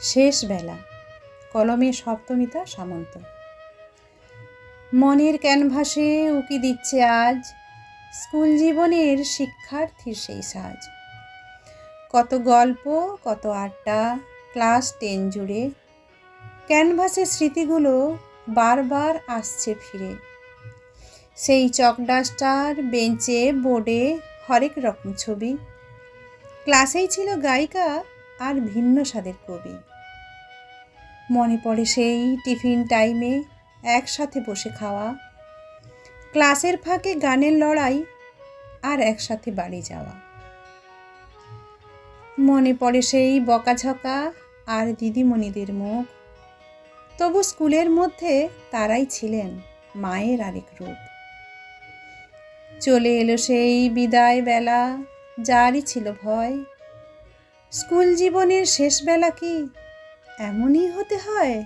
শেষ বেলা, কলমে সপ্তমিতা সামন্ত। মনের ক্যানভাসে উকি দিচ্ছে আজ, স্কুল জীবনের শিক্ষার্থীর সেই সাজ। কত গল্প, কত আড্ডা, ক্লাস টেন জুড়ে ক্যানভাসের স্মৃতিগুলো বারবার আসছে ফিরে। সেই চকডাস্টার, বেঞ্চে, বোর্ডে হরেক রকম ছবি। ক্লাসেই ছিল গায়িকা আর ভিন্ন স্বাদের কবি। মনে পড়ে সেই টিফিন টাইমে একসাথে বসে খাওয়া। ক্লাসের ফাঁকে গানের লড়াই আর একসাথে বাড়ি যাওয়া। মনে পড়ে সেই বকাঝকা আর দিদিমণিদের মুখ। তবু স্কুলের মধ্যে তারাই ছিলেন মায়ের আরেক রূপ। চলে এলো সেই বিদায় বেলা যারই ছিল ভয়। স্কুল জীবনের শেষবেলা কি এমনই হতে হয়?